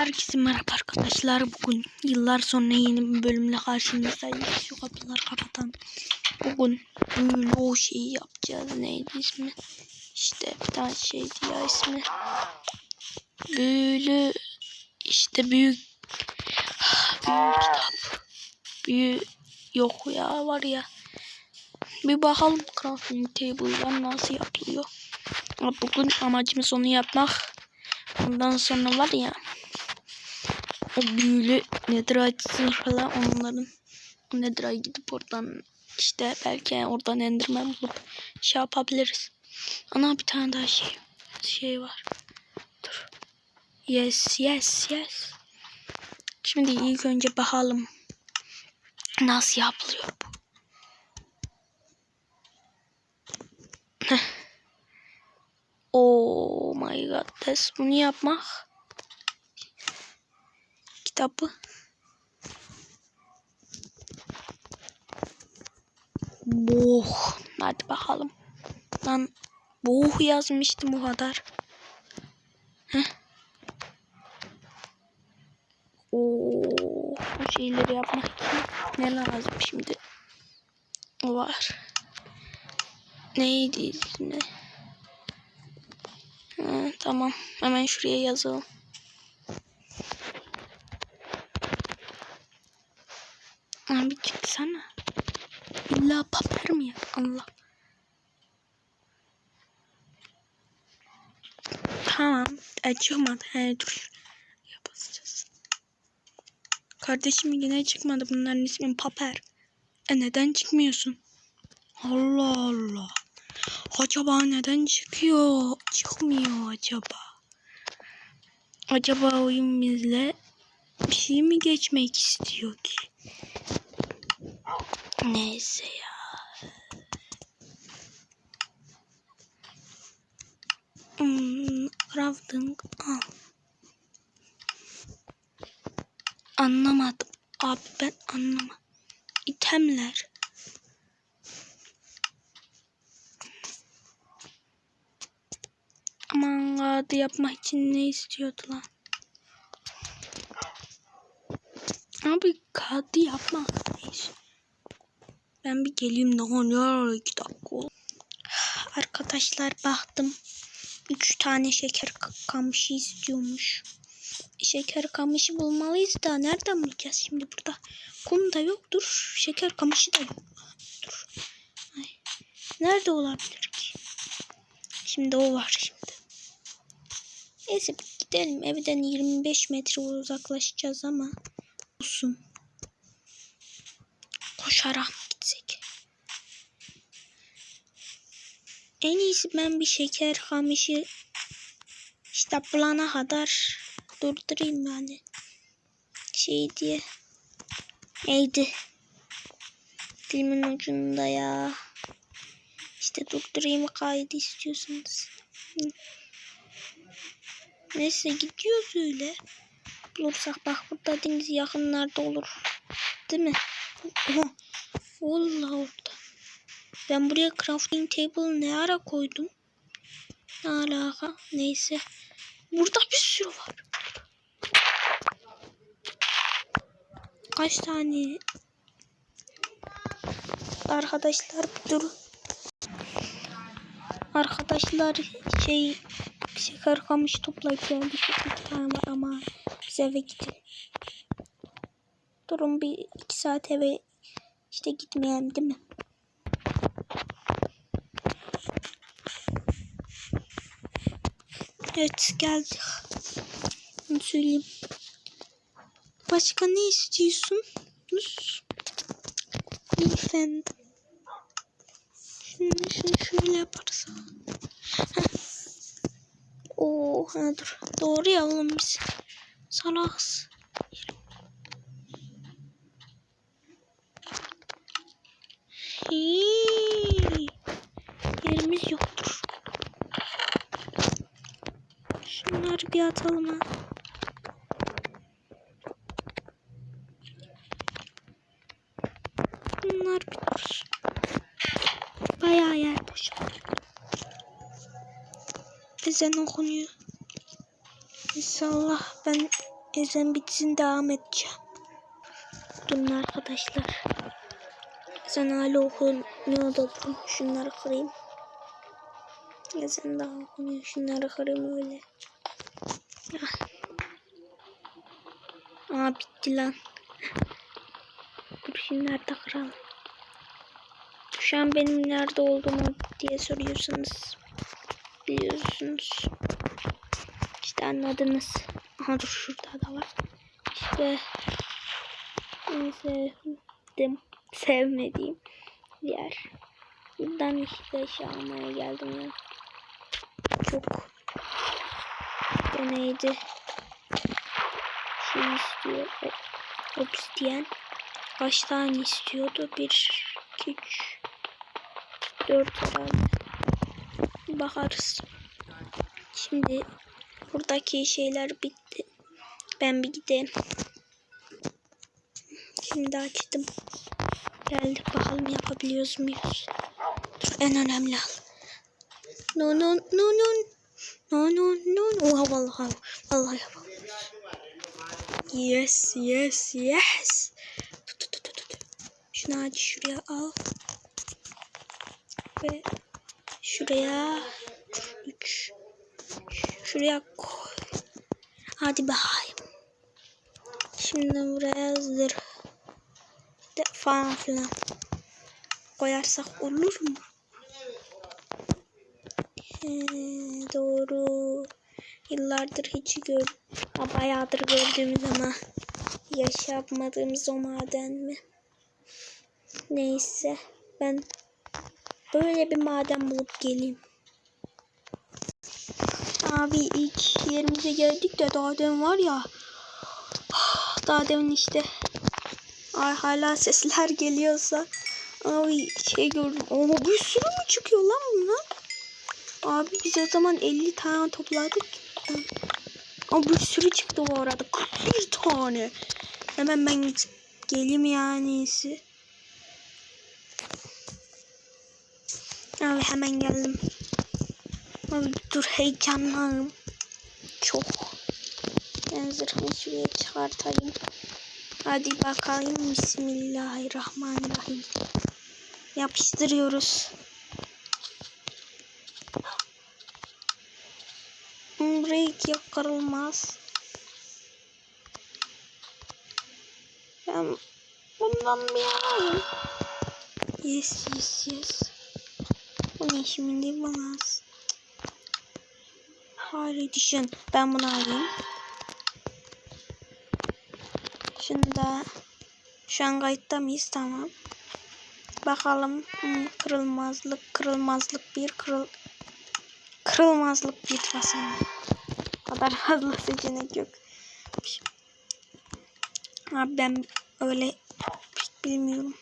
Herkese merhaba arkadaşlar. Bugün yıllar sonra yeni bir bölümle karşınızdayız. Şu kapıları kapatan. Bugün böyle o şeyi yapacağız. Neydi ismi? İşte bir tane şeydi ya ismi. Böyle işte büyük büyük kitap. Büyük yok ya var ya. Bir bakalım crafting table'dan nasıl yapılıyor. Bugün amacımız onu yapmak. Ondan sonra var ya o büyülü netherite zırhla onların o netherite gidip oradan işte belki oradan enderman bulup şey yapabiliriz. Ana bir tane daha şey şey var. Dur. Yes yes yes. Şimdi ilk önce bakalım nasıl yapılıyor bu. Oh my god. Test bunu yapmak. Kitabı. Boh. Hadi bakalım. Lan boh yazmıştım bu kadar. Heh. Oo, bu şeyleri yapmak için ne lazım şimdi? Var. Neydi ismi? Tamam. Hemen şuraya yazalım. Abi çıksana. İlla papar mı ya? Allah. Tamam. E, çıkmadı. He dur. Yapacağız. Kardeşim yine çıkmadı. Bunların ismi Paper. E neden çıkmıyorsun? Allah Allah. Acaba neden çıkıyor? Çıkmıyor acaba. Acaba oyun bizle bir şey mi geçmek istiyor ki? Neyse ya. Hmm, al. Anlamadım. Abi ben anlamadım. İtemler. Aman adı yapmak için ne istiyordu lan? Abi yapmak neyse. Ben bir geleyim ne oluyor iki dakika. Arkadaşlar baktım. Üç tane şeker kamışı istiyormuş. Şeker kamışı bulmalıyız da nereden bulacağız şimdi burada? Kum da yoktur. Şeker kamışı da yoktur. Ay. Nerede olabilir ki? Şimdi o var şimdi. Neyse gidelim. Evden 25 metre uzaklaşacağız ama olsun. Koşarak En iyisi ben bir şeker kamışı işte bulana kadar durdurayım yani. Şey diye. Neydi? Dilimin ucunda ya. İşte durdurayım kaydı istiyorsanız. Neyse gidiyoruz öyle. Bulursak bak burada deniz yakınlarda olur. Değil mi? Oha. Vallahi. Ben buraya crafting table ne ara koydum? Ne alaka? Neyse. Burada bir sürü var. Kaç tane? Arkadaşlar dur. Arkadaşlar şey şeker kamış toplayıp geldik. İki tane var ama biz eve gidelim. Durun bir iki saat eve işte gitmeyelim değil mi? Evet geldik. Bunu söyleyeyim. Başka ne istiyorsun? Efendim. Şunu, şunu şöyle yaparız. Oo, ha dur. Doğru ya oğlum biz. Salaks. Hii. Yerimiz yoktur. Şunları bir atalım ha. Bunlar dursun. Bayağı yer boş. Ezan okunuyor. İnşallah ben Ezan bitsin devam edeceğim. Durun arkadaşlar. Ezan hala okunuyor da durun. Şunları kırayım. Ezan daha okunuyor. Şunları kırayım öyle. Ah. Aa bitti lan. Dur şunları da kıralım. Şu an benim nerede olduğumu diye soruyorsanız biliyorsunuz. İşte anladınız. Aha dur şurada da var. İşte sevdim, sevmediğim yer. Buradan işte şey almaya geldim ya. Çok bu neydi? Şey istiyor. O- Obsidiyen. Kaç tane istiyordu? Bir, iki, üç, dört herhalde. Bakarız. Şimdi buradaki şeyler bitti. Ben bir gideyim. Şimdi açtım. Geldik bakalım yapabiliyoruz muyuz? Dur en önemli al. No no no no. No no no. Oha vallahi vallahi yapabiliyoruz. Yes yes yes. Tut tut tut tut. Şunu aç şuraya al. Ve şuraya üç. Şuraya koy. Hadi bakayım. Şimdi buraya zırh de falan filan koyarsak olur mu? He, doğru. Yıllardır hiç gör, ha, bayağıdır gördüğümüz ama yaş yapmadığımız o maden mi? Neyse ben böyle bir maden bulup geleyim. Abi ilk yerimize geldik de daha demin var ya. Daha demin işte. Ay hala sesler geliyorsa. Abi şey gördüm. Ama bir sürü mü çıkıyor lan bunlar? Abi biz o zaman 50 tane topladık. Ama bir sürü çıktı bu arada. 41 tane. Hemen ben geleyim yani iyisi. Abi hemen geldim. Abi dur heyecanlıyım. Çok. Ben zırhımı şuraya çıkartayım. Hadi bakalım. Bismillahirrahmanirrahim. Yapıştırıyoruz. Break yok kırılmaz. Ben bundan bir alayım. Yes yes yes. Bu ne şimdi bana? Hayır düşün. Ben bunu alayım. Da şu an kayıtta mıyız? Tamam. Bakalım hmm, kırılmazlık, kırılmazlık bir, kırıl kırılmazlık basamak. O kadar fazla seçenek yok. Abi ben öyle pek bilmiyorum.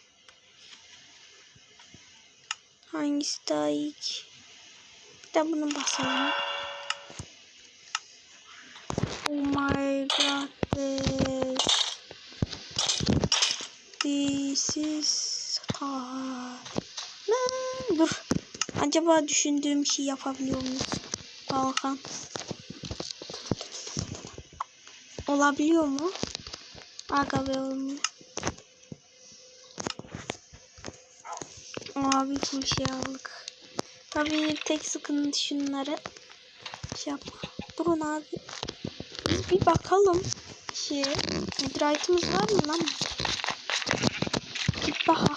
Hangisi daha iyi ki? Bir de bunu basalım. Oh my god. This, this is hard. Acaba düşündüğüm şey yapabiliyor muyuz? Balkan. Olabiliyor mu? Aga be olmuyor. Abi bir şey aldık. Tabii tek sıkıntı şunları şey yapma. Durun abi. Biz bir bakalım. Şey, Netherite'ımız var mı lan? Bir bak.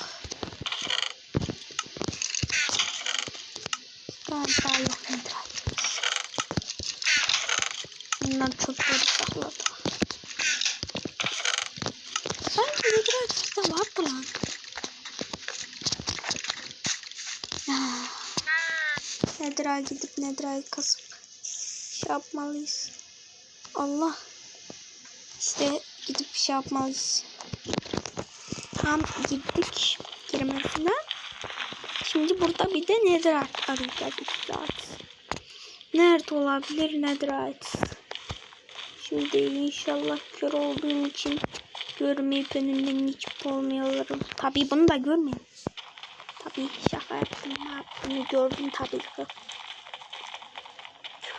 Galiba yok Netherite'ımız. Bunlar çöpleri sakladı. Sanki Netherite'ımızda vardı lan. Netherite gidip Netherite kasıp şey yapmalıyız. Allah. İşte gidip şey yapmalıyız. Tam gittik girmesine. Şimdi burada bir de netherite arayacağız. Nerede olabilir netherite? Şimdi inşallah kör olduğum için görmeyip önünden geçip olmuyorum. Tabii bunu da görmeyin. Tabii şaka yaptım. ya. Bunu gördüm tabii ki.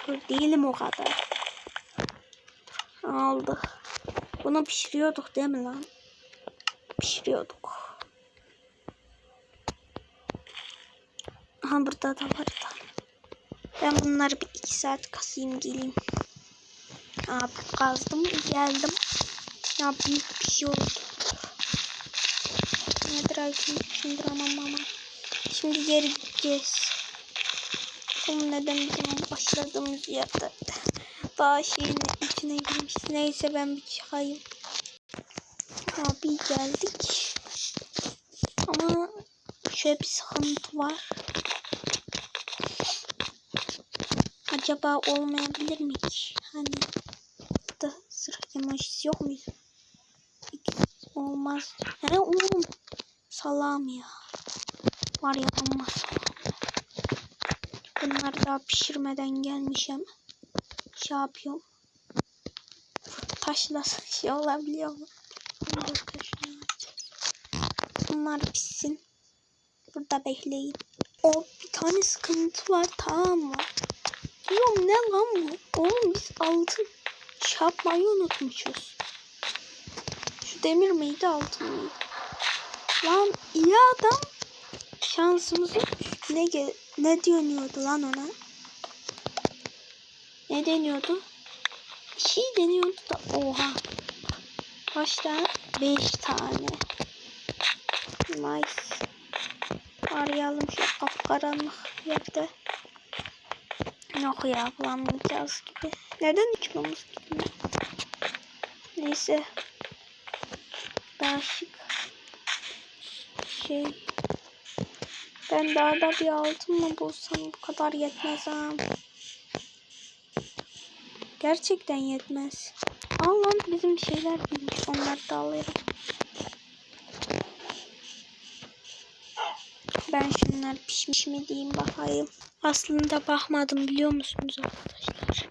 Kör değilim o kadar. Aldık. Bunu pişiriyorduk değil mi lan? Pişiriyorduk. Aha burada da var tane. Ben bunları bir iki saat kasayım geleyim. Abi kazdım geldim. Ya büyük bir şey oldu. Nedir aydın şimdi aman aman. Şimdi geri gideceğiz. Ama neden bizim başladığımız yerde daha şeyin içine girmiş. Neyse ben bir çıkayım. Abi geldik. Ama şöyle bir sıkıntı var. Acaba olmayabilir mi? Hani emojisi yok muydu? Olmaz. He oğlum. Salam ya. Var ya salam. Bunları daha pişirmeden gelmişim. Şey yapıyorum. Taşla şey olabiliyor mu? Bunlar pişsin. Burada bekleyin. O bir tane sıkıntı var tamam mı? Diyorum ne lan bu? Oğlum biz altın yapmayı unutmuşuz. Şu demir miydi altın mıydı? Lan iyi adam şansımızın üstüne gel ne deniyordu lan ona? Ne deniyordu? Bir şey deniyordu da oha. Tane? Beş tane. Nice. Arayalım şu kapkaranlık yerde. Yok ya bulamayacağız gibi. Neden içmemiz gibi? Neyse. Daha şık. Şey. Ben daha da bir altın mı bulsam bu kadar yetmez ha. Gerçekten yetmez. Lan bizim şeyler bilmiş. Onları da alayım. Ben şunlar pişmiş mi diyeyim bakayım. Aslında bakmadım biliyor musunuz arkadaşlar?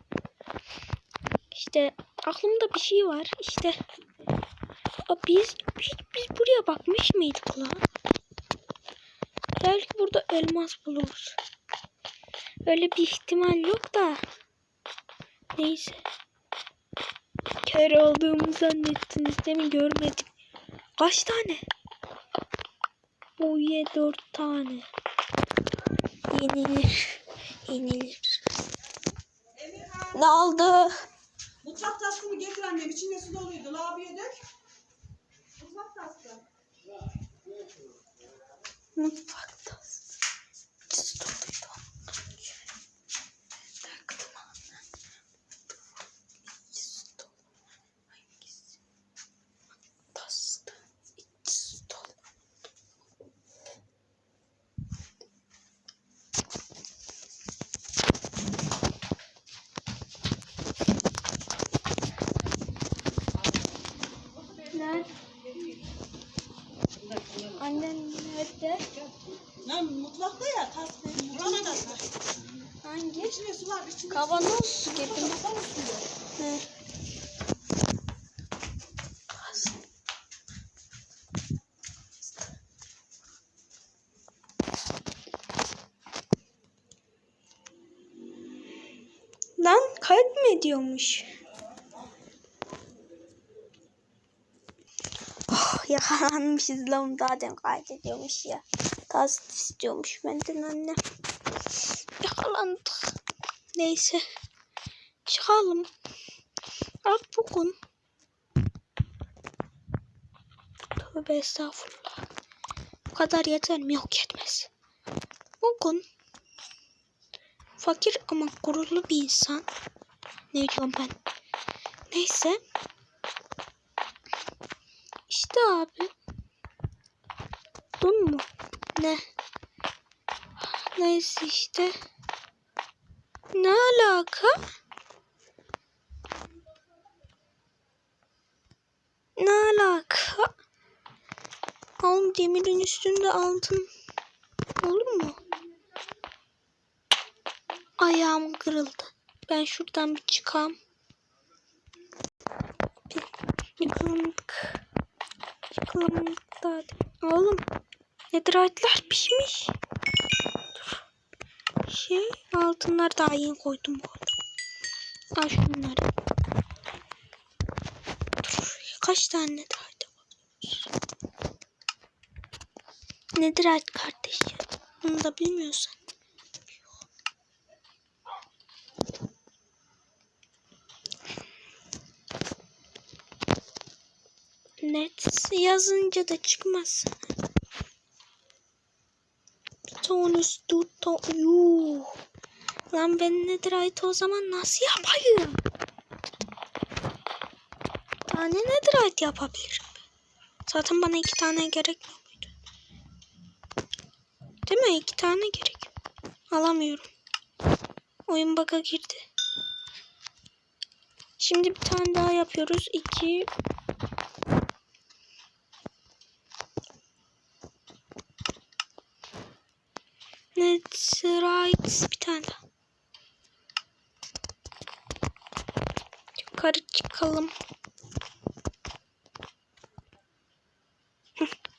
İşte aklımda bir şey var. İşte Aa, biz biz buraya bakmış mıydık lan? Belki burada elmas buluruz. Öyle bir ihtimal yok da. Neyse. Kör olduğumu zannettiniz değil mi? Görmedim. Kaç tane? Oye dört tane. Yenilir. Yenilir. Ne oldu? Mutfak taskımı getir annem. İçinde su doluydu. Lavaboya dök. Mutfak taskı. Mutfakta. Su doluydu. Taktım anne. İçi su dolu. Hangisi? Tastı. İçi su dolu. Nerede? Annem nerede? Lan mutfakta ya taskı. Mutfak taskı. Hangi? İçinde su var. İçinde Kavanoz su gibi. Kavanoz suyu. He. Lan kayıt mı ediyormuş? Oh, yakalanmışız lan zaten kaydediyormuş ya. Tazit istiyormuş benden annem. Yakalandık. Neyse. Çıkalım. Bak bugün. Tövbe estağfurullah. Bu kadar yeter mi? Yok yetmez. Bugün fakir ama gururlu bir insan. Ne diyorum ben? Neyse. İşte abi. Dun mu? Ne? Neyse işte. Ne alaka? Ne alaka? Oğlum demirin üstünde altın olur mu? Ayağım kırıldı. Ben şuradan bir çıkam. Yıkılımlık. Yıkılımlık da. Oğlum. Netherite'lar pişmiş. Dur. Şey altınlar daha yeni koydum bu arada. Al şunları. Dur kaç tane netherite var? Netherite kardeş ya. Bunu da bilmiyorsan. Net yazınca da çıkmaz. Tonus tutto. Yuh. Lan ben netherite o zaman nasıl yapayım? Tane netherite yapabilirim. Zaten bana iki tane gerekmiyor muydu? Değil mi? İki tane gerek. Alamıyorum. Oyun bug'a girdi. Şimdi bir tane daha yapıyoruz. İki. Netherite bir tane daha. Yukarı çıkalım.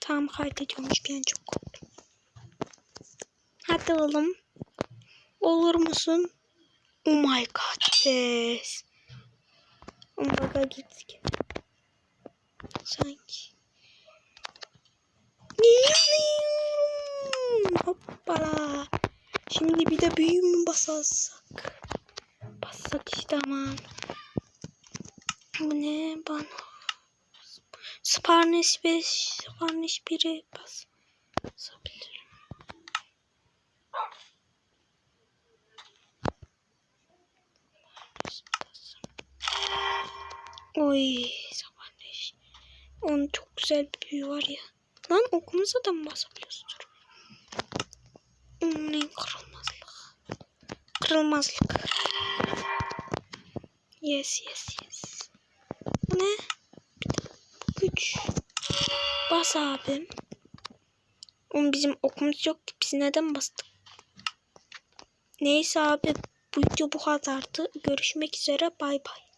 Tamam kaydediyormuş ben çok. Hadi oğlum. Olur musun? Oh my god yes. Oh my god gittik. Sanki. Hoppala. Şimdi bir de büyü mü basak? Basak işte aman. Bu ne bana? Sparnish 5, Sparnish 1'e bas. Basabilirim. Oy, Sparnish. Onun çok güzel bir büyü var ya. Lan okumuza da mı basabiliyorsun? Hmm, kırılmazlık. Kırılmazlık. Yes, yes, yes. Ne? Güç. Bas abim. Oğlum bizim okumuz yok ki. Biz neden bastık? Neyse abi. Bu video bu kadardı. Görüşmek üzere. Bay bay.